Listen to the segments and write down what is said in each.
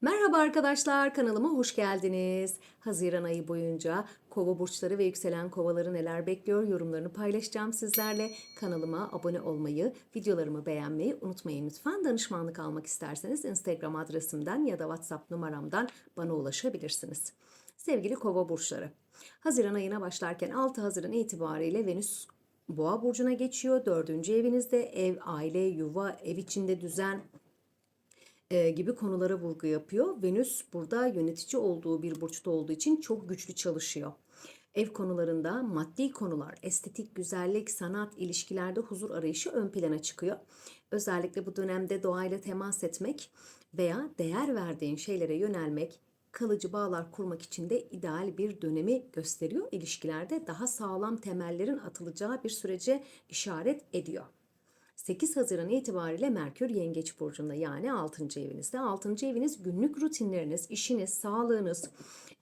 Merhaba arkadaşlar, kanalıma hoş geldiniz. Haziran ayı boyunca kova burçları ve yükselen kovaları neler bekliyor yorumlarını paylaşacağım sizlerle. Kanalıma abone olmayı, videolarımı beğenmeyi unutmayın lütfen. Danışmanlık almak isterseniz Instagram adresimden ya da WhatsApp numaramdan bana ulaşabilirsiniz. Sevgili kova burçları, Haziran ayına başlarken 6 Haziran itibariyle Venüs Boğa burcuna geçiyor. Dördüncü evinizde ev, aile, yuva, ev içinde düzen, e, gibi konulara vurgu yapıyor. Venüs burada yönetici olduğu bir burçta olduğu için çok güçlü çalışıyor. Ev konularında maddi konular, estetik, güzellik, sanat, ilişkilerde huzur arayışı ön plana çıkıyor. Özellikle bu dönemde doğayla temas etmek veya değer verdiğin şeylere yönelmek, kalıcı bağlar kurmak için de ideal bir dönemi gösteriyor. İlişkilerde daha sağlam temellerin atılacağı bir sürece işaret ediyor. 8 Haziran itibariyle Merkür Yengeç burcunda yani 6. evinizde. 6. eviniz günlük rutinleriniz, işiniz, sağlığınız,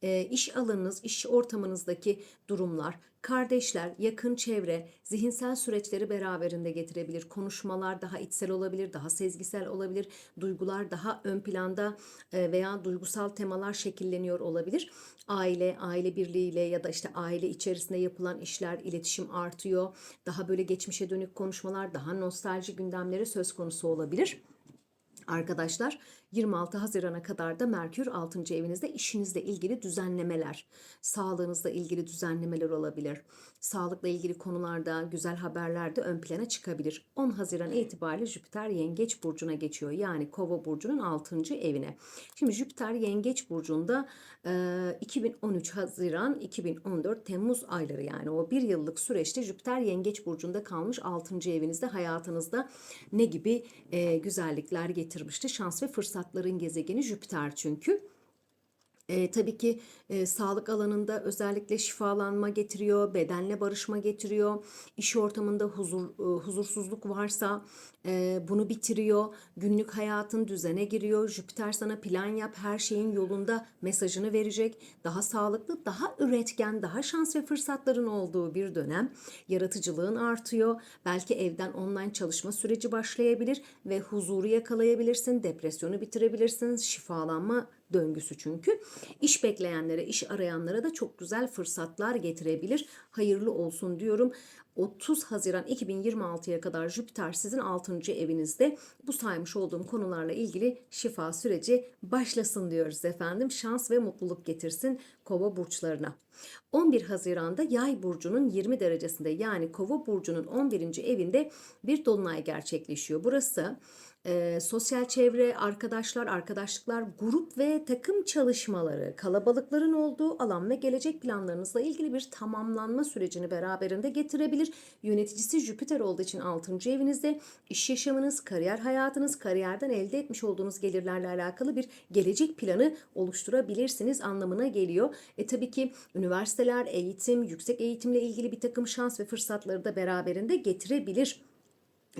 e, iş alanınız, iş ortamınızdaki durumlar, kardeşler, yakın çevre, zihinsel süreçleri beraberinde getirebilir. Konuşmalar daha içsel olabilir, daha sezgisel olabilir. Duygular daha ön planda e, veya duygusal temalar şekilleniyor olabilir. Aile, aile birliğiyle ya da işte aile içerisinde yapılan işler, iletişim artıyor. Daha böyle geçmişe dönük konuşmalar, daha nostalji gündemleri söz konusu olabilir. Arkadaşlar 26 Haziran'a kadar da Merkür 6. evinizde işinizle ilgili düzenlemeler, sağlığınızla ilgili düzenlemeler olabilir. Sağlıkla ilgili konularda güzel haberler de ön plana çıkabilir. 10 Haziran itibariyle Jüpiter Yengeç burcuna geçiyor. Yani Kova burcunun 6. evine. Şimdi Jüpiter Yengeç burcunda e, 2013 Haziran 2014 Temmuz ayları yani o bir yıllık süreçte Jüpiter Yengeç burcunda kalmış 6. evinizde hayatınızda ne gibi e, güzellikler getirmişti? Şans ve fırsatların gezegeni Jüpiter çünkü. E, tabii ki e, sağlık alanında özellikle şifalanma getiriyor, bedenle barışma getiriyor. İş ortamında huzur e, huzursuzluk varsa e, bunu bitiriyor. Günlük hayatın düzene giriyor. Jüpiter sana plan yap, her şeyin yolunda mesajını verecek. Daha sağlıklı, daha üretken, daha şans ve fırsatların olduğu bir dönem. Yaratıcılığın artıyor. Belki evden online çalışma süreci başlayabilir ve huzuru yakalayabilirsin, depresyonu bitirebilirsin, şifalanma döngüsü çünkü. İş bekleyenlere, iş arayanlara da çok güzel fırsatlar getirebilir. Hayırlı olsun diyorum. 30 Haziran 2026'ya kadar Jüpiter sizin 6. evinizde. Bu saymış olduğum konularla ilgili şifa süreci başlasın diyoruz efendim. Şans ve mutluluk getirsin Kova burçlarına. 11 Haziran'da Yay burcunun 20 derecesinde yani Kova burcunun 11. evinde bir dolunay gerçekleşiyor. Burası e, sosyal çevre, arkadaşlar, arkadaşlıklar, grup ve takım çalışmaları, kalabalıkların olduğu alan ve gelecek planlarınızla ilgili bir tamamlanma sürecini beraberinde getirebilir. Yöneticisi Jüpiter olduğu için 6. evinizde iş yaşamınız, kariyer hayatınız, kariyerden elde etmiş olduğunuz gelirlerle alakalı bir gelecek planı oluşturabilirsiniz anlamına geliyor. E tabii ki üniversiteler, eğitim, yüksek eğitimle ilgili bir takım şans ve fırsatları da beraberinde getirebilir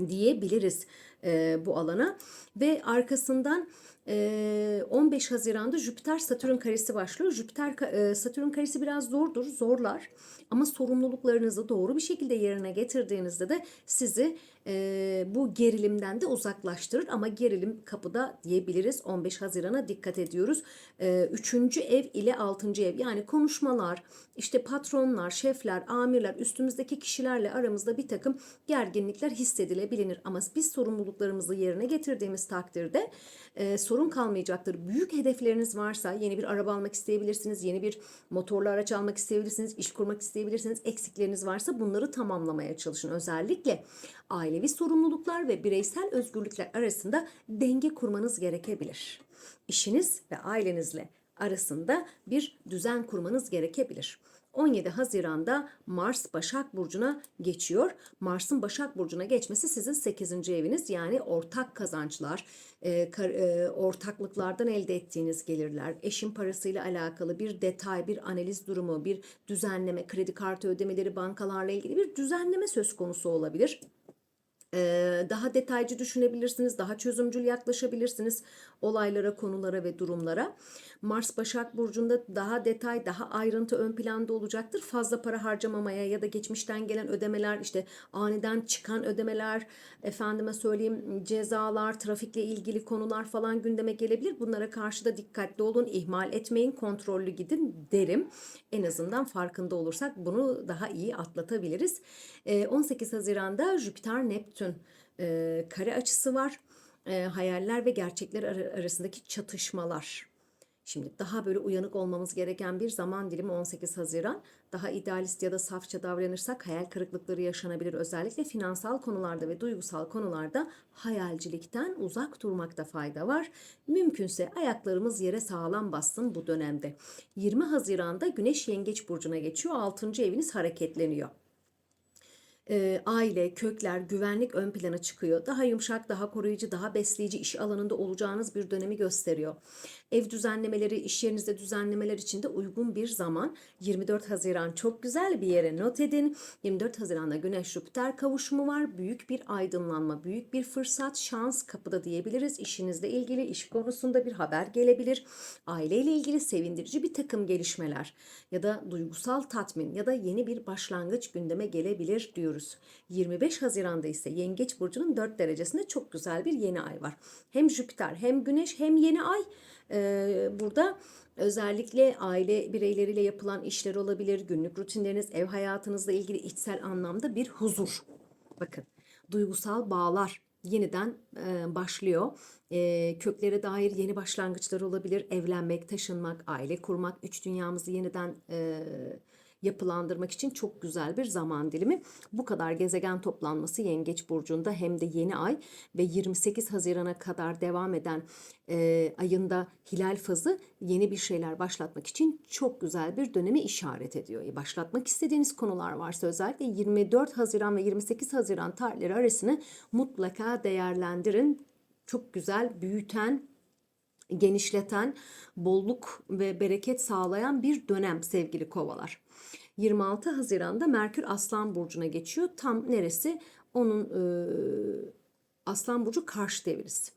diyebiliriz e, bu alana ve arkasından e, 15 Haziran'da Jüpiter Satürn karesi başlıyor. Jüpiter e, Satürn karesi biraz zordur, zorlar ama sorumluluklarınızı doğru bir şekilde yerine getirdiğinizde de sizi e, bu gerilimden de uzaklaştırır ama gerilim kapıda diyebiliriz. 15 Haziran'a dikkat ediyoruz. E, üçüncü ev ile altıncı ev yani konuşmalar, işte patronlar, şefler, amirler, üstümüzdeki kişilerle aramızda bir takım gerginlikler hissedilebilir. Ama biz sorumluluklarımızı yerine getirdiğimiz takdirde e, sorun kalmayacaktır. Büyük hedefleriniz varsa yeni bir araba almak isteyebilirsiniz, yeni bir motorlu araç almak isteyebilirsiniz, iş kurmak isteyebilirsiniz. Eksikleriniz varsa bunları tamamlamaya çalışın. Özellikle ailevi sorumluluklar ve bireysel özgürlükler arasında denge kurmanız gerekebilir. İşiniz ve ailenizle arasında bir düzen kurmanız gerekebilir. 17 Haziran'da Mars Başak Burcu'na geçiyor. Mars'ın Başak Burcu'na geçmesi sizin 8. eviniz yani ortak kazançlar, e, kar, e, ortaklıklardan elde ettiğiniz gelirler, eşin parasıyla alakalı bir detay, bir analiz durumu, bir düzenleme, kredi kartı ödemeleri, bankalarla ilgili bir düzenleme söz konusu olabilir daha detaycı düşünebilirsiniz, daha çözümcül yaklaşabilirsiniz. Olaylara, konulara ve durumlara. Mars Başak Burcu'nda daha detay, daha ayrıntı ön planda olacaktır. Fazla para harcamamaya ya da geçmişten gelen ödemeler, işte aniden çıkan ödemeler, efendime söyleyeyim cezalar, trafikle ilgili konular falan gündeme gelebilir. Bunlara karşı da dikkatli olun, ihmal etmeyin, kontrollü gidin derim. En azından farkında olursak bunu daha iyi atlatabiliriz. Ee, 18 Haziran'da Jüpiter-Neptün kare açısı var. E, hayaller ve gerçekler ar- arasındaki çatışmalar. Şimdi daha böyle uyanık olmamız gereken bir zaman dilimi 18 Haziran. Daha idealist ya da safça davranırsak hayal kırıklıkları yaşanabilir. Özellikle finansal konularda ve duygusal konularda hayalcilikten uzak durmakta fayda var. Mümkünse ayaklarımız yere sağlam bassın bu dönemde. 20 Haziran'da Güneş Yengeç Burcu'na geçiyor. 6. eviniz hareketleniyor e, aile, kökler, güvenlik ön plana çıkıyor. Daha yumuşak, daha koruyucu, daha besleyici iş alanında olacağınız bir dönemi gösteriyor. Ev düzenlemeleri, iş yerinizde düzenlemeler için de uygun bir zaman. 24 Haziran çok güzel bir yere not edin. 24 Haziran'da Güneş Jüpiter kavuşumu var. Büyük bir aydınlanma, büyük bir fırsat, şans kapıda diyebiliriz. İşinizle ilgili, iş konusunda bir haber gelebilir. Aileyle ilgili sevindirici bir takım gelişmeler ya da duygusal tatmin ya da yeni bir başlangıç gündeme gelebilir diyoruz. 25 Haziran'da ise Yengeç Burcu'nun 4 derecesinde çok güzel bir yeni ay var. Hem Jüpiter hem Güneş hem yeni ay ee, burada özellikle aile bireyleriyle yapılan işler olabilir, günlük rutinleriniz, ev hayatınızla ilgili içsel anlamda bir huzur. Bakın duygusal bağlar yeniden e, başlıyor. E, köklere dair yeni başlangıçlar olabilir. Evlenmek, taşınmak, aile kurmak, üç dünyamızı yeniden e, yapılandırmak için çok güzel bir zaman dilimi. Bu kadar gezegen toplanması Yengeç Burcu'nda hem de yeni ay ve 28 Haziran'a kadar devam eden e, ayında hilal fazı yeni bir şeyler başlatmak için çok güzel bir dönemi işaret ediyor. E, başlatmak istediğiniz konular varsa özellikle 24 Haziran ve 28 Haziran tarihleri arasını mutlaka değerlendirin. Çok güzel büyüten genişleten, bolluk ve bereket sağlayan bir dönem sevgili kovalar. 26 Haziran'da Merkür Aslan Burcu'na geçiyor. Tam neresi? Onun e, Aslan Burcu karşı devrisi.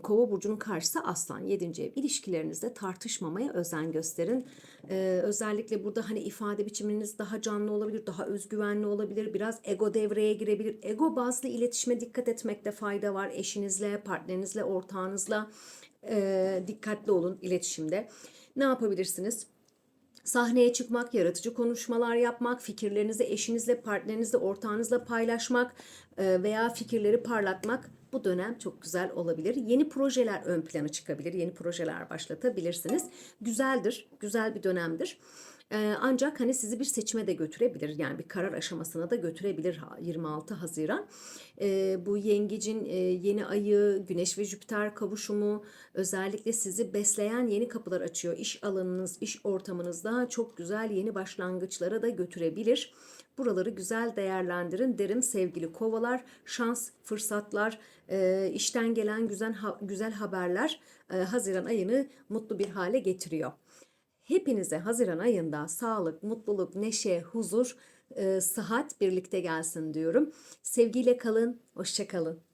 Kova burcunun karşısı aslan 7. ev. İlişkilerinizde tartışmamaya özen gösterin. Ee, özellikle burada hani ifade biçiminiz daha canlı olabilir, daha özgüvenli olabilir. Biraz ego devreye girebilir. Ego bazlı iletişime dikkat etmekte fayda var. Eşinizle, partnerinizle, ortağınızla e, dikkatli olun iletişimde. Ne yapabilirsiniz? Sahneye çıkmak, yaratıcı konuşmalar yapmak, fikirlerinizi eşinizle, partnerinizle, ortağınızla paylaşmak e, veya fikirleri parlatmak bu dönem çok güzel olabilir. Yeni projeler ön plana çıkabilir, yeni projeler başlatabilirsiniz. Güzeldir, güzel bir dönemdir. Ancak hani sizi bir seçime de götürebilir. Yani bir karar aşamasına da götürebilir 26 Haziran. Bu yengecin yeni ayı, Güneş ve Jüpiter kavuşumu özellikle sizi besleyen yeni kapılar açıyor. İş alanınız, iş ortamınızda çok güzel yeni başlangıçlara da götürebilir. Buraları güzel değerlendirin derim sevgili kovalar. Şans, fırsatlar, işten gelen güzel güzel haberler Haziran ayını mutlu bir hale getiriyor. Hepinize Haziran ayında sağlık, mutluluk, neşe, huzur, e, sıhhat birlikte gelsin diyorum. Sevgiyle kalın, hoşça kalın.